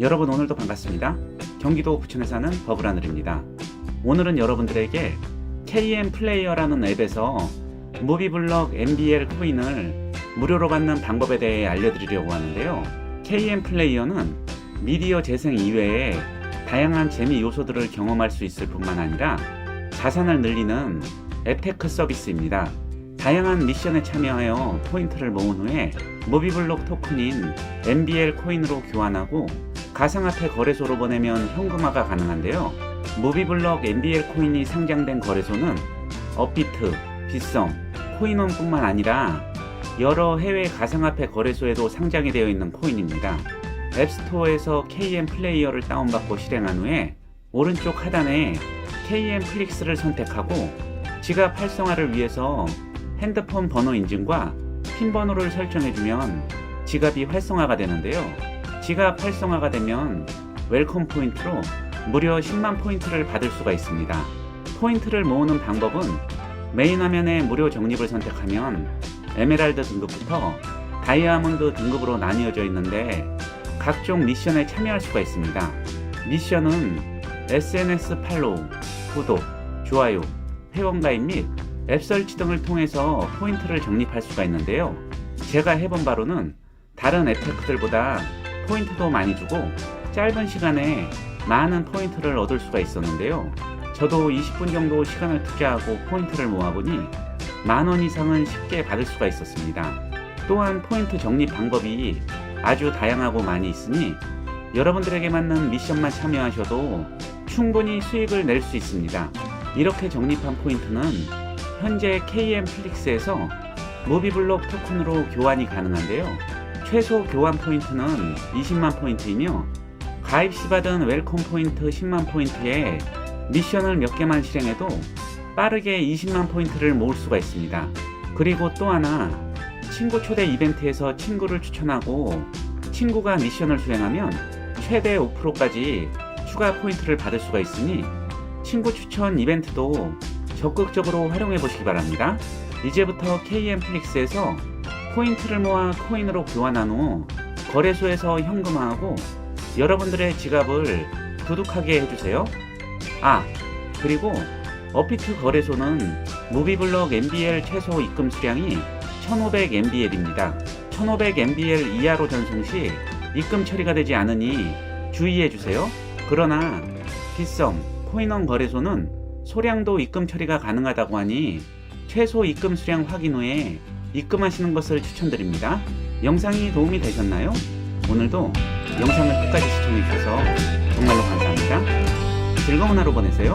여러분 오늘도 반갑습니다. 경기도 부천에 사는 버블하늘입니다. 오늘은 여러분들에게 KM 플레이어라는 앱에서 무비블럭 MBL 코인을 무료로 받는 방법에 대해 알려드리려고 하는데요. KM 플레이어는 미디어 재생 이외에 다양한 재미 요소들을 경험할 수 있을 뿐만 아니라 자산을 늘리는 앱테크 서비스입니다. 다양한 미션에 참여하여 포인트를 모은 후에 무비블록 토큰인 MBL 코인으로 교환하고 가상화폐 거래소로 보내면 현금화가 가능한데요. 무비블럭 MBL 코인이 상장된 거래소는 업비트, 빗썸, 코인원뿐만 아니라 여러 해외 가상화폐 거래소에도 상장이 되어 있는 코인입니다. 앱스토어에서 KM 플레이어를 다운받고 실행한 후에 오른쪽 하단에 KM 플릭스를 선택하고 지갑 활성화를 위해서 핸드폰 번호 인증과 핀 번호를 설정해주면 지갑이 활성화가 되는데요. 지갑 활성화가 되면 웰컴 포인트로 무려 10만 포인트를 받을 수가 있습니다. 포인트를 모으는 방법은 메인 화면에 무료 적립을 선택하면 에메랄드 등급부터 다이아몬드 등급으로 나뉘어져 있는데 각종 미션에 참여할 수가 있습니다. 미션은 SNS 팔로우, 구독, 좋아요, 회원가입 및 앱설치 등을 통해서 포인트를 적립할 수가 있는데요. 제가 해본 바로는 다른 앱테크들보다 포인트도 많이 주고 짧은 시간에 많은 포인트를 얻을 수가 있었는데요. 저도 20분 정도 시간을 투자하고 포인트를 모아보니 만 원 이상은 쉽게 받을 수가 있었습니다. 또한 포인트 적립 방법이 아주 다양하고 많이 있으니 여러분들에게 맞는 미션만 참여하셔도 충분히 수익을 낼 수 있습니다. 이렇게 적립한 포인트는 현재 KM 플릭스에서 무비블록 토큰으로 교환이 가능한데요. 최소 교환 포인트는 20만 포인트이며 가입 시 받은 웰컴 포인트 10만 포인트에 미션을 몇 개만 실행해도 빠르게 20만 포인트를 모을 수가 있습니다. 그리고 또 하나 친구 초대 이벤트에서 친구를 추천하고 친구가 미션을 수행하면 최대 5%까지 추가 포인트를 받을 수가 있으니 친구 추천 이벤트도 적극적으로 활용해 보시기 바랍니다. 이제부터 KM 플릭스에서 포인트를 모아 코인으로 교환한 후 거래소에서 현금화하고 여러분들의 지갑을 두둑하게 해주세요. 아, 그리고 어피트 거래소는 무비블럭 MBL 최소 입금 수량이 1500MBL입니다. 1500MBL 이하로 전송 시 입금 처리가 되지 않으니 주의해 주세요. 그러나 빗썸, 코인원 거래소는 소량도 입금 처리가 가능하다고 하니 최소 입금 수량 확인 후에 입금하시는 것을 추천드립니다. 영상이 도움이 되셨나요? 오늘도 영상을 끝까지 시청해 주셔서 정말로 감사합니다. 즐거운 하루 보내세요.